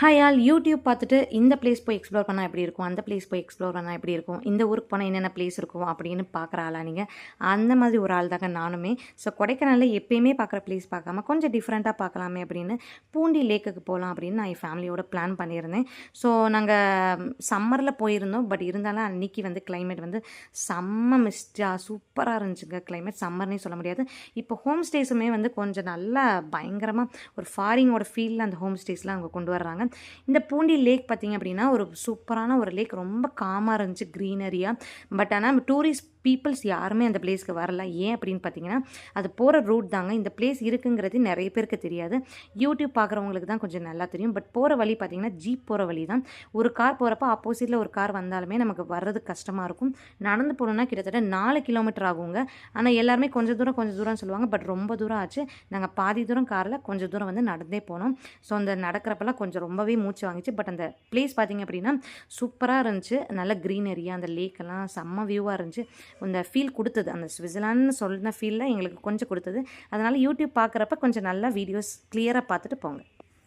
Hi all YouTube பார்த்துட்டு இந்த place போய் எக்ஸ்ப்ளோர் பண்ணால் எப்படி இருக்கும்? அந்த பிளேஸ் போய் எக்ஸ்ப்ளோர் பண்ணால் எப்படி இருக்கும்? இந்த ஊருக்கு போனால் என்னென்ன பிளேஸ் இருக்கும்? அப்படின்னு பார்க்குற ஆளா நீங்கள் அந்த மாதிரி ஒரு ஆள் தாங்க நானுமே. ஸோ கொடைக்கானலில் எப்பயுமே பார்க்குற பிளேஸ் பார்க்காம கொஞ்சம் டிஃப்ரெண்ட்டாக பார்க்கலாமே அப்படின்னு பூண்டி லேக்குக்கு போகலாம் அப்படின்னு நான் என் ஃபேமிலியோட பிளான் பண்ணியிருந்தேன். ஸோ நாங்கள் சம்மரில் போயிருந்தோம். பட் இருந்தாலும் அன்றைக்கி வந்து கிளைமேட் வந்து செம்ம மிஸ்டாக சூப்பராக இருந்துச்சுங்க. கிளைமேட் சம்மர்னே சொல்ல முடியாது. இப்போ ஹோம் ஸ்டேஸுமே வந்து கொஞ்சம் நல்லா பயங்கரமாக ஒரு ஃபாரிங்கோட ஃபீலில் அந்த ஹோம் ஸ்டேஸ்லாம் அவங்க கொண்டு வர்றாங்க. இந்த பூண்டி லேக் பார்த்திங்க அப்படின்னா ஒரு சூப்பரான ஒரு லேக். ரொம்ப காமாக இருந்துச்சு க்ரீனரியாக பட் ஆனால் டூரிஸ்ட் பீப்புள்ஸ் யாருமே அந்த பிளேஸ்க்கு வரல. ஏன் அப்படின்னு பார்த்தீங்கன்னா அது போகிற ரூட் தாங்க. இந்த பிளேஸ் இருக்குங்கிறது நிறைய பேருக்கு தெரியாது. யூடியூப் பார்க்குறவங்களுக்கு தான் கொஞ்சம் நல்லா தெரியும். பட் போகிற வழி பார்த்திங்கன்னா ஜீப் போகிற வழி தான். ஒரு கார் போகிறப்ப ஆப்போசிட்டில் ஒரு கார் வந்தாலுமே நமக்கு வர்றது கஷ்டமாக இருக்கும். நடந்து போகணுன்னா கிட்டத்தட்ட நாலு கிலோமீட்டர் ஆகுங்க. ஆனால் எல்லாருமே கொஞ்சம் தூரம் கொஞ்சம் தூரம் சொல்லுவாங்க. பட் ரொம்ப தூரம் ஆச்சு. நாங்கள் பாதி தூரம் காரில் கொஞ்சம் தூரம் வந்து நடந்தே போனோம். ஸோ அந்த நடக்கிறப்பெல்லாம் கொஞ்சம் ரொம்ப ரொம்பவே மூச்சு வாங்கிச்சு. பட் அந்த பிளேஸ் பார்த்திங்க அப்படின்னா சூப்பராக இருந்துச்சு. நல்ல க்ரீனரியாக அந்த லேக்கெல்லாம் செம்ம வியூவாக இருந்துச்சு. அந்த ஃபீல் கொடுத்தது. அந்த ஸ்விட்சர்லாந்து சொன்ன ஃபீலில் எங்களுக்கு கொஞ்சம் கொடுத்தது. அதனால் யூடியூப் பார்க்குறப்ப கொஞ்சம் நல்லா வீடியோஸ் கிளியராக பார்த்துட்டு போங்க.